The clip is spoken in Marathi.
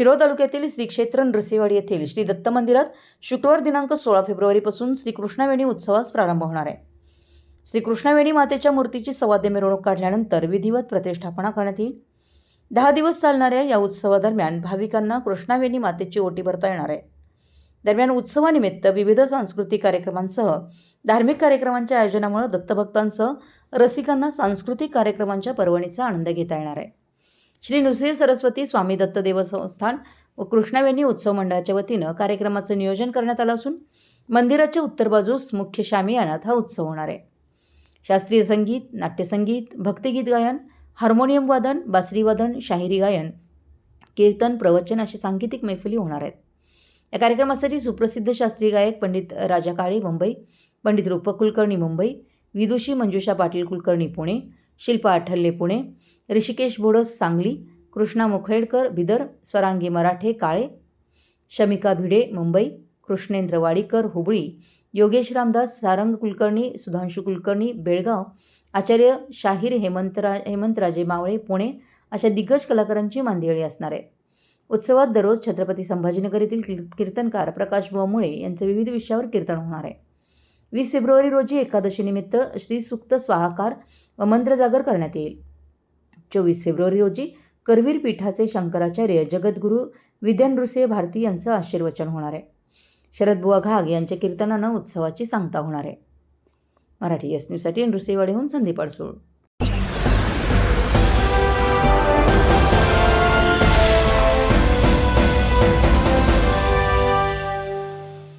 शिरोळ तालुक्यातील श्री क्षेत्र नृसिंहवाडी येथील श्री दत्त मंदिरात शुक्रवार दिनांक सोळा फेब्रुवारीपासून श्रीकृष्णवेणी उत्सवास प्रारंभ होणार आहे. श्रीकृष्णवेणी मातेच्या मूर्तीची सवाद्य मिरवणूक काढल्यानंतर विधिवत प्रतिष्ठापना करण्यात येईल. दहा दिवस चालणाऱ्या या उत्सवादरम्यान भाविकांना कृष्णावेणी मातेची ओटी भरता येणार आहे. दरम्यान उत्सवानिमित्त विविध सांस्कृतिक कार्यक्रमांसह धार्मिक कार्यक्रमांच्या आयोजनामुळे दत्तभक्तांसह रसिकांना सांस्कृतिक कार्यक्रमांच्या पर्वणीचा आनंद घेता येणार आहे. श्री नृसिंह सरस्वती स्वामी दत्त देवस्थान व कृष्णावेणी उत्सव मंडळाच्या वतीनं कार्यक्रमाचं नियोजन करण्यात आलं असून मंदिराच्या उत्तर बाजूस मुख्य शामियानात हा उत्सव होणार आहे. शास्त्रीय संगीत नाट्यसंगीत भक्तिगीत गायन हार्मोनियम वादन बासरी वादन शाहिरी गायन कीर्तन प्रवचन अशी सांगीतिक मैफिली होणार आहेत. या कार्यक्रमासाठी सुप्रसिद्ध शास्त्रीय गायक पंडित राजा काळे मुंबई पंडित रूपक कुलकर्णी मुंबई विदुषी मंजुषा पाटील कुलकर्णी पुणे शिल्पा आठल्ले पुणे ऋषिकेश बोडस सांगली कृष्णा मुखेडकर बिदर स्वरांगी मराठे काळे शमिका भिडे मुंबई कृष्णेंद्र वाडीकर हुबळी योगेश रामदास सारंग कुलकर्णी सुधांशू कुलकर्णी बेळगाव आचार्य शाहीर हेमंतरा हेमंतराजे मावळे पुणे अशा दिग्गज कलाकारांची मांदियाळी असणार आहे. उत्सवात दररोज छत्रपती संभाजीनगर येथील कीर्तनकार प्रकाश मुळे यांचं विविध विषयावर कीर्तन होणार आहे. वीस फेब्रुवारी रोजी एकादशीनिमित्त श्रीसुक्त स्वाहाकार व मंत्रजागर करण्यात येईल. चोवीस फेब्रुवारी रोजी करवीर पीठाचे शंकराचार्य जगद्गुरू विद्यानृसिंह भारती यांचं आशीर्वचन होणार आहे. शरदबुवा घाग यांच्या कीर्तनानं उत्सवाची सांगता होणार आहे. मराठी एस न्यूजसाठी नृसिंहवाडीहून संदीप अडसूळ.